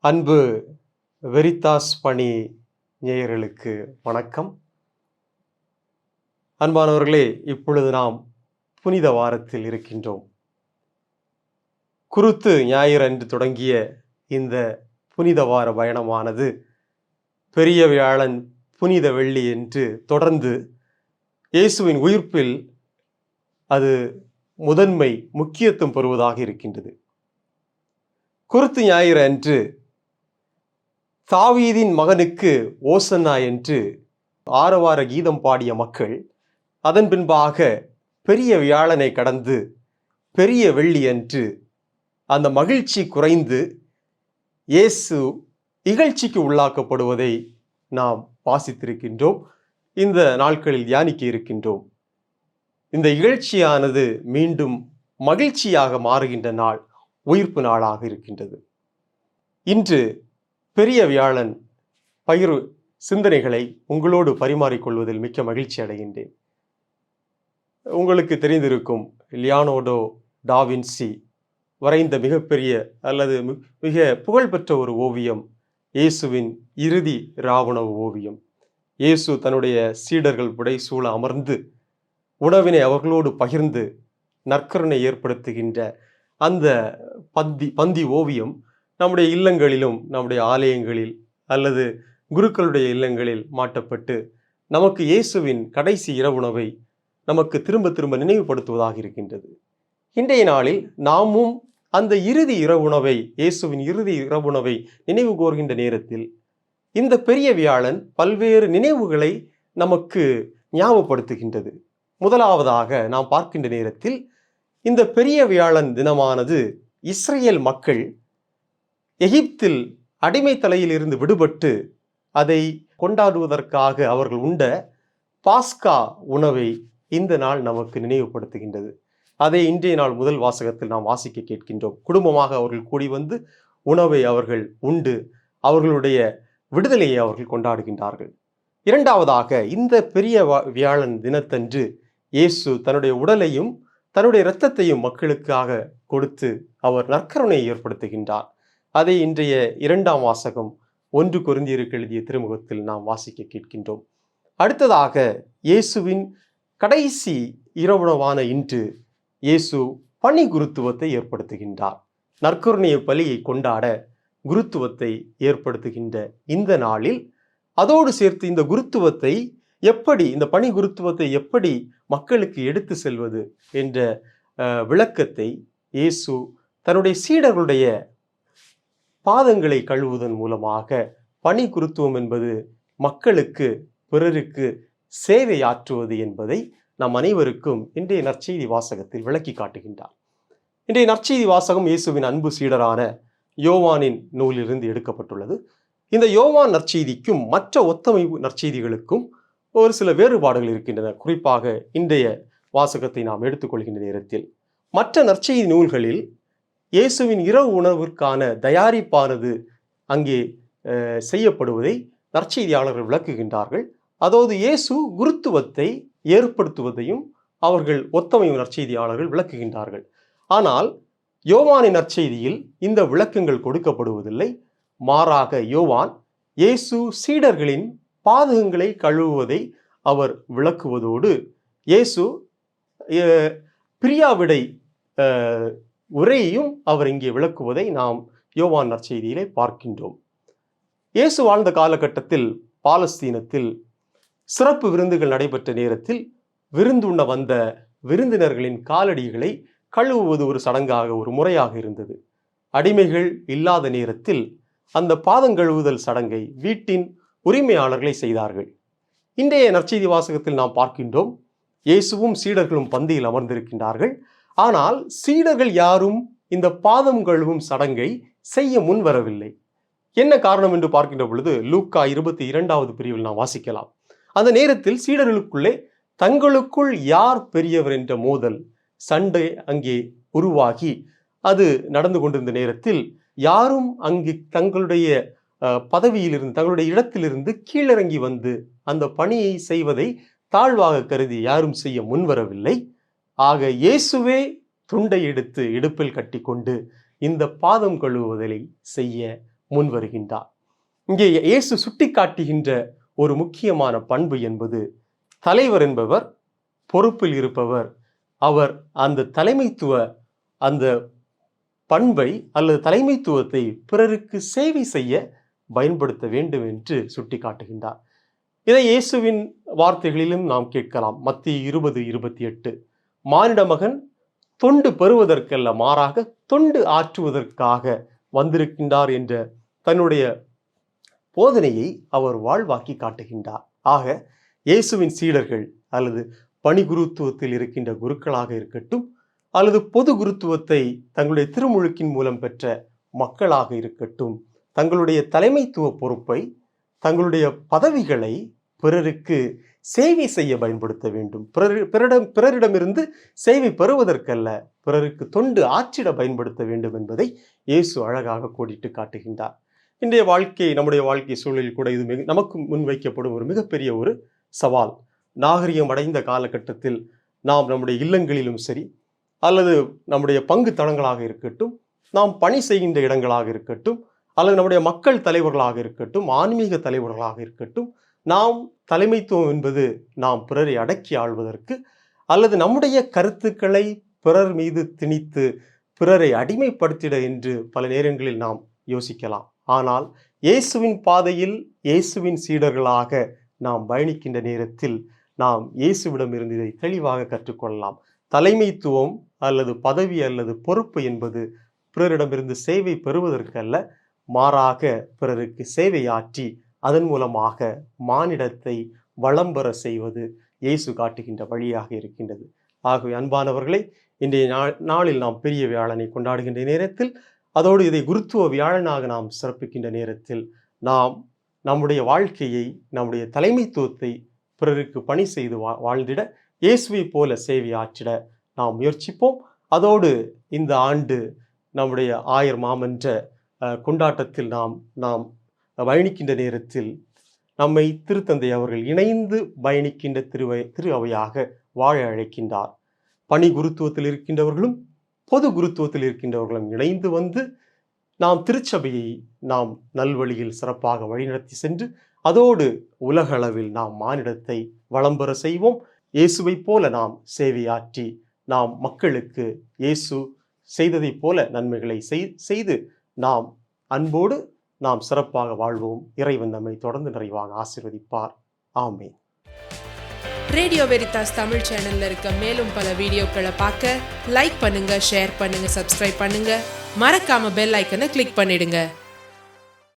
அன்பு வெரித்தாஸ் பணி நேயர்களுக்கு வணக்கம். அன்பானவர்களே இப்பொழுது நாம் புனித வாரத்தில் இருக்கின்றோம். குருத்து ஞாயிறு அன்று தொடங்கிய இந்த புனித வார பயணமானது பெரிய வியாழன் புனித வெள்ளி என்று தொடர்ந்து இயேசுவின் உயிர்ப்பில் அது முதன்மை முக்கியத்துவம் பெறுவதாக இருக்கின்றது. குருத்து ஞாயிறு அன்று தாவீதின் மகனுக்கு ஓசன்னா என்று ஆரவார கீதம் பாடிய மக்கள் அதன் பின்பாக பெரிய வியாழனை கடந்து பெரிய வெள்ளி அன்று அந்த மகிழ்ச்சி குறைந்து இயேசு இகழ்ச்சிக்கு உள்ளாக்கப்படுவதை நாம் வாசித்திருக்கின்றோம். இந்த நாட்களில் தியானிக்க இருக்கின்றோம். இந்த இகழ்ச்சியானது மீண்டும் மகிழ்ச்சியாக மாறுகின்ற நாள் உயிர்ப்பு நாளாக இருக்கின்றது. இன்று பெரிய வியாழன் பயிர் சிந்தனைகளை உங்களோடு பரிமாறிக்கொள்வதில் மிக்க மகிழ்ச்சி அடைகின்றேன். உங்களுக்கு தெரிந்திருக்கும் லியானோடோ டாவின்சி வரைந்த மிகப்பெரிய அல்லது மிக புகழ்பெற்ற ஒரு ஓவியம் இயேசுவின் இறுதி ராவண ஓவியம். இயேசு தன்னுடைய சீடர்கள் புடைசூழ அமர்ந்து உணவினை அவர்களோடு பகிர்ந்து நற்கருணை ஏற்படுத்துகின்ற அந்த பந்தி பந்தி ஓவியம் நம்முடைய இல்லங்களிலும் நம்முடைய ஆலயங்களில் அல்லது குருக்களுடைய இல்லங்களில் மாட்டப்பட்டு நமக்கு இயேசுவின் கடைசி இரவுணவை நமக்கு திரும்ப திரும்ப நினைவுபடுத்துவதாக இருக்கின்றது. இன்றைய நாளில் நாமும் அந்த இறுதி இரவுணவை இயேசுவின் இறுதி இரவுணவை நினைவு கோருகின்ற நேரத்தில் இந்த பெரிய வியாழன் பல்வேறு நினைவுகளை நமக்கு ஞாபகப்படுத்துகின்றது. முதலாவதாக நாம் பார்க்கின்ற நேரத்தில் இந்த பெரிய வியாழன் தினமானது இஸ்ரேல் மக்கள் எகிப்தில் அடிமை தலையில் இருந்து விடுபட்டு அதை கொண்டாடுவதற்காக அவர்கள் உண்ட பாஸ்கா உணவை இந்த நாள் நமக்கு நினைவுபடுத்துகின்றது. அதை இன்றைய நாள் முதல் வாசகத்தில் நாம் வாசிக்க கேட்கின்றோம். குடும்பமாக அவர்கள் கூடி வந்து உணவை அவர்கள் உண்டு. அவர்களுடைய விடுதலையை அவர்கள் கொண்டாடுகின்றார்கள். இரண்டாவதாக இந்த பெரிய வியாழன் தினத்தன்று இயேசு தன்னுடைய உடலையும் தன்னுடைய இரத்தத்தையும் மக்களுக்காக கொடுத்து அவர் நற்கருணையை ஏற்படுத்துகின்றார். அதை இன்றைய இரண்டாம் வாசகம் ஒன்று கொரிந்தியருக்கு எழுதிய திருமுகத்தில் நாம் வாசிக்க கேட்கின்றோம். அடுத்ததாக இயேசுவின் கடைசி இரவுணவான இன்று இயேசு பணி குருத்துவத்தை ஏற்படுத்துகின்றார். நற்கருணைய பலியை கொண்டாட குருத்துவத்தை ஏற்படுத்துகின்ற இந்த நாளில் அதோடு சேர்த்து இந்த குருத்துவத்தை எப்படி இந்த பணி குருத்துவத்தை எப்படி மக்களுக்கு எடுத்து செல்வது என்ற விளக்கத்தை இயேசு தன்னுடைய சீடர்களுடைய பாதங்களை கழுவுவதன் மூலமாக பணி குருத்துவம் என்பது மக்களுக்கு பிறருக்கு சேவை ஆற்றுவது என்பதை நம் அனைவருக்கும் இன்றைய நற்செய்தி வாசகத்தில் விளக்கி காட்டுகின்றார். இன்றைய நற்செய்தி வாசகம் இயேசுவின் அன்பு சீடரான யோவானின் நூலிலிருந்து எடுக்கப்பட்டுள்ளது. இந்த யோவான் நற்செய்திக்கும் மற்ற ஒத்தமை நற்செய்திகளுக்கும் ஒரு சில வேறுபாடுகள் இருக்கின்றன. குறிப்பாக இன்றைய வாசகத்தை நாம் எடுத்துக்கொள்கின்ற நேரத்தில். மற்ற நற்செய்தி நூல்களில் இயேசுவின் இரவு உணவிற்கான தயாரிப்பானது அங்கே செய்யப்படுவதை நற்செய்தியாளர்கள் விளக்குகின்றார்கள். அதாவது இயேசு குருத்துவத்தை ஏற்படுத்துவதையும் அவர்கள் ஒத்தமை நற்செய்தியாளர்கள் விளக்குகின்றார்கள். ஆனால் யோவானின் நற்செய்தியில் இந்த விளக்கங்கள் கொடுக்கப்படுவதில்லை. மாறாக யோவான் இயேசு சீடர்களின் பாதகங்களை கழுவுவதை அவர் விளக்குவதோடு இயேசு பிரியாவிடை உரையையும் அவர் இங்கே விளக்குவதை நாம் யோவான் நற்செய்தியிலே பார்க்கின்றோம். இயேசு வாழ்ந்த காலகட்டத்தில் பாலஸ்தீனத்தில் சிறப்பு விருந்துகள் நடைபெற்ற நேரத்தில் விருந்துண்ண வந்த விருந்தினர்களின் காலடிகளை கழுவுவது ஒரு சடங்காக ஒரு முறையாக இருந்தது. அடிமைகள் இல்லாத நேரத்தில் அந்த பாதங்கழுவுதல் சடங்கை வீட்டின் உரிமையாளர்களை செய்தார்கள். இன்றைய நற்செய்தி வாசகத்தில் நாம் பார்க்கின்றோம் இயேசுவும் சீடர்களும் பந்தியில் அமர்ந்திருக்கின்றார்கள். ஆனால் சீடர்கள் யாரும் இந்த பாதம் கழுவும் சடங்கை செய்ய முன்வரவில்லை என்ன காரணம் என்று பார்க்கின்ற பொழுது லூக்கா இருபத்தி இரண்டாவது பிரிவில் நாம் வாசிக்கலாம். அந்த நேரத்தில் சீடர்களுக்குள்ளே தங்களுக்குள் யார் பெரியவர் என்ற மோதல் சண்டை அங்கே உருவாகி அது நடந்து கொண்டிருந்த நேரத்தில் யாரும் அங்கு தங்களுடைய பதவியிலிருந்து தங்களுடைய இடத்திலிருந்து கீழிறங்கி வந்து அந்த பணியை செய்வதை தாழ்வாக கருதி யாரும் செய்ய முன்வரவில்லை. ஆக இயேசுவே துண்டை எடுத்து இடுப்பில் கட்டிக்கொண்டு இந்த பாதம் கழுவுதலை செய்ய முன்வருகின்றார். இங்கே இயேசு சுட்டிக்காட்டுகின்ற ஒரு முக்கியமான பண்பு என்பது தலைவர் என்பவர் பொறுப்பில் இருப்பவர் அவர் அந்த தலைமைத்துவ அந்த பண்பை அல்லது தலைமைத்துவத்தை பிறருக்கு சேவை செய்ய பயன்படுத்த வேண்டும் என்று சுட்டிக்காட்டுகின்றார். இதை இயேசுவின் வார்த்தைகளிலும் நாம் கேட்கலாம். மத்திய இருபது இருபத்தி எட்டு. மானிட மகன் தொண்டு பெறுவதற்கல்ல மாறாக தொண்டு ஆற்றுவதற்காக வந்திருக்கின்றார் என்ற தன்னுடைய போதனையை அவர் வாழ்வாக்கி காட்டுகின்றார். ஆக இயேசுவின் சீடர்கள் அல்லது பணி குருத்துவத்தில் இருக்கின்ற குருக்களாக இருக்கட்டும் அல்லது பொது குருத்துவத்தை தங்களுடைய திருமுழுக்கின் மூலம் பெற்ற மக்களாக இருக்கட்டும் தங்களுடைய தலைமைத்துவ பொறுப்பை தங்களுடைய பதவிகளை பிறருக்கு சேவை செய்ய பயன்படுத்த வேண்டும். பிறர் பிறரிடம் பிறரிடமிருந்து சேவை பெறுவதற்கல்ல பிறருக்கு தொண்டு ஆற்றிட பயன்படுத்த வேண்டும் என்பதை இயேசு அழகாக கோடிட்டு காட்டுகின்றார். இன்றைய வாழ்க்கை நம்முடைய வாழ்க்கை சூழலில் கூட இது மிக நமக்கு முன்வைக்கப்படும் ஒரு மிகப்பெரிய ஒரு சவால். நாகரிகம் அடைந்த காலகட்டத்தில் நாம் நம்முடைய இல்லங்களிலும் சரி அல்லது நம்முடைய பங்கு தளங்களாக இருக்கட்டும் நாம் பணி செய்கின்ற இடங்களாக இருக்கட்டும் அல்லது நம்முடைய மக்கள் தலைவர்களாக இருக்கட்டும் ஆன்மீக தலைவர்களாக இருக்கட்டும் நாம் தலைமைத்துவம் என்பது நாம் பிறரை அடக்கி ஆள்வதற்கு அல்லது நம்முடைய கருத்துக்களை பிறர் மீது திணித்து பிறரை அடிமைப்படுத்திட என்று பல நேரங்களில் நாம் யோசிக்கலாம். ஆனால் இயேசுவின் பாதையில் இயேசுவின் சீடர்களாக நாம் பயணிக்கின்ற நேரத்தில் நாம் இயேசுவிடமிருந்து இதை தெளிவாக கற்றுக்கொள்ளலாம். தலைமைத்துவம் அல்லது பதவி அல்லது பொறுப்பு என்பது பிறரிடமிருந்து சேவை பெறுவதற்கல்ல மாறாக பிறருக்கு சேவை ஆற்றி அதன் மூலமாக மானிடத்தை வளம் பெற செய்வது இயேசு காட்டுகின்ற வழியாக இருக்கின்றது. ஆகவே அன்பானவர்களே இன்றைய நாள் நாளில் நாம் பெரிய வியாழனை கொண்டாடுகின்ற நேரத்தில் அதோடு இதை குருத்துவ வியாழனாக நாம் சிறப்பிக்கின்ற நேரத்தில் நாம் நம்முடைய வாழ்க்கையை நம்முடைய தலைமைத்துவத்தை பிறருக்கு பணி செய்து வா வாழ்ந்திட இயேசுவை போல சேவை ஆற்றிட நாம் முயற்சிப்போம். அதோடு இந்த ஆண்டு நம்முடைய ஆயர் மாமன்ற கொண்டாட்டத்தில் நாம் நாம் பயணிக்கின்ற நேரத்தில் நம்மை திருத்தந்தை அவர்கள் இணைந்து பயணிக்கின்ற திருவை திரு அவையாக வாழ அழைக்கின்றார். பணி குருத்துவத்தில் இருக்கின்றவர்களும் பொது குருத்துவத்தில் இருக்கின்றவர்களும் இணைந்து வந்து நாம் திருச்சபையை நாம் நல்வழியில் சிறப்பாக வழிநடத்தி சென்று அதோடு உலகளவில் நாம் மானிடத்தை வளம் பெற செய்வோம். இயேசுவைப் போல நாம் சேவையாற்றி நாம் மக்களுக்கு இயேசு செய்ததைப் போல நன்மைகளை செய்து நாம் அன்போடு நாம் சிறப்பாக வாழ்வோம். இறைவன் நம்மை தொடர்ந்து நிறைவாக ஆசீர்வதிப்பார். ஆமே ரேடியோ வெரிதாஸ் தமிழ் சேனல்ல இருக்க மேலும் பல வீடியோக்களை பார்க்க லைக் பண்ணுங்க ஷேர் பண்ணுங்க சப்ஸ்கிரைப் பண்ணுங்க. மறக்காம பெல் ஐக்கனை கிளிக் பண்ணிடுங்க.